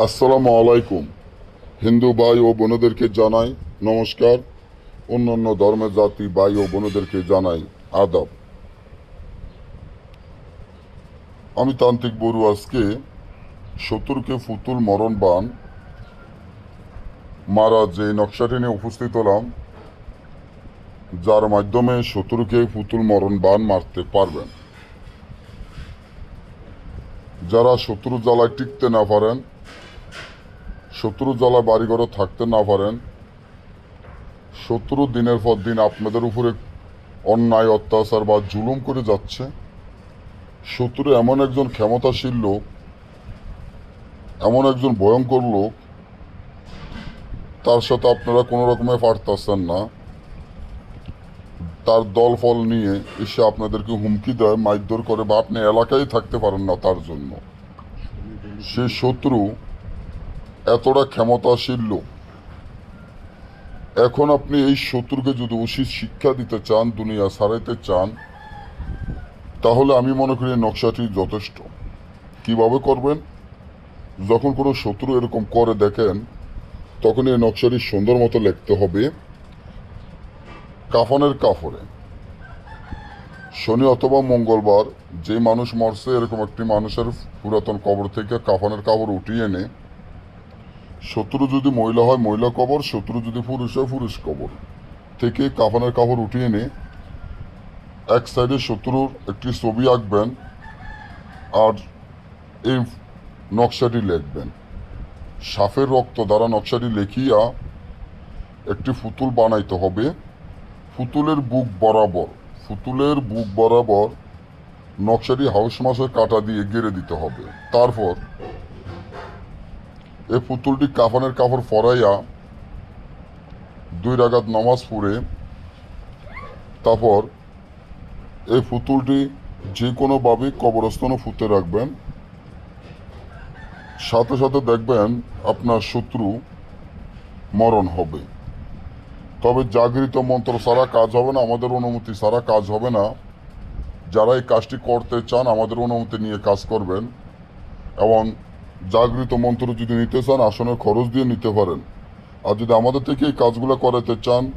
আসসালামু আলাইকুম। হিন্দু ভাই ও বোনদেরকে জানাই নমস্কার। অন্যান্য ধর্মের জাতি ভাই ও বোনদেরকে জানাই আদাব। আমি তান্ত্রিক বড়ু আজকে শত্রুকে ফুতুল মরণ বান মারা যে নকশাটি নিয়ে উপস্থিত হলাম, যার মাধ্যমে শত্রুকে ফুতুল মরণ বান মারতে পারবেন। যারা শত্রু জ্বালায় টিকতে না পারেন শত্রু জ্বালায় বাড়িঘরে থাকতে না পারেন, শত্রু দিনের পর দিন আপনাদের উপরে অন্যায়, অত্যাচার বা জুলুম করে যাচ্ছে। শত্রু এমন একজন ক্ষমতাশীল লোক, এমন একজন ভয়ঙ্কর লোক, তার সাথে আপনারা কোনো রকমে পারতেছেন না। তার দল ফল নিয়ে এসে আপনাদেরকে হুমকি দেয়, মারধর করে, বা আপনি এলাকায় থাকতে পারেন না তার জন্য। সে শত্রু এতটা ক্ষমতাশীল লোক। এখন আপনি এই শত্রুকে যদি উচিত শিক্ষা দিতে চান, দুনিয়া সারাইতে চান, তাহলে আমি মনে করি নকশাটি যথেষ্ট। কীভাবে করবেন? যখন কোনো শত্রু এরকম করে দেখেন, তখন এই নকশাটি সুন্দর মতো লিখতে হবে। কাফনের কাফরে শনি অথবা মঙ্গলবার যে মানুষ মরছে, এরকম একটি মানুষের পুরাতন কবর থেকে কাফনের কাপড় উঠিয়ে এনে শত্রু যদি মহিলা হয় মহিলা কবর, শত্রু যদি পুরুষ হয় পুরুষ কবর। থেকে কাফনের কাপড় উঠিয়ে এনে এক সাইডে শত্রুর একটি ছবি আঁকবেন আর এই নকশাটি লিখবেন। সাফের রক্ত দ্বারা নকশাটি লেখিয়া একটি পুতুল বানাইতে হবে। পুতুলের বুক বরাবর পুতুলের বুক বরাবর নকশাটি হাউস মাছের কাটা দিয়ে গেড়ে দিতে হবে। তারপর এই পুতুলটি কাফনের কাপড় ফরাইয়া দুই রাগাত নমাজ পড়ে। তারপর এই পুতুলটি যে কোনোভাবে কবরস্থানে ফুতে রাখবেন। সাথে সাথে দেখবেন আপনার শত্রু মরণ হবে। তবে জাগৃত মন্ত্র সারা কাজ হবে না, আমাদের অনুমতি সারা কাজ হবে না। যারা এই কাজটি করতে চান, আমাদের অনুমতি নিয়ে কাজ করবেন। এবং জাগৃত মন্ত্র যদি নিতে চান, আসনের খরচ দিয়ে নিতে পারেন। আর যদি আমাদের থেকে এই কাজগুলো করাতে চান,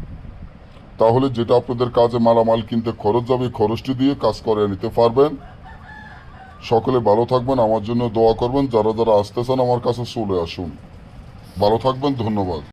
তাহলে যেটা আপনাদের কাজে মালামাল কিনতে খরচ যাবে খরচটি দিয়ে কাজ করে নিতে পারবেন। সকলে ভালো থাকবেন, আমার জন্য দোয়া করবেন। যারা যারা আসতে চান আমার কাছে চলে আসুন। ভালো থাকবেন, ধন্যবাদ।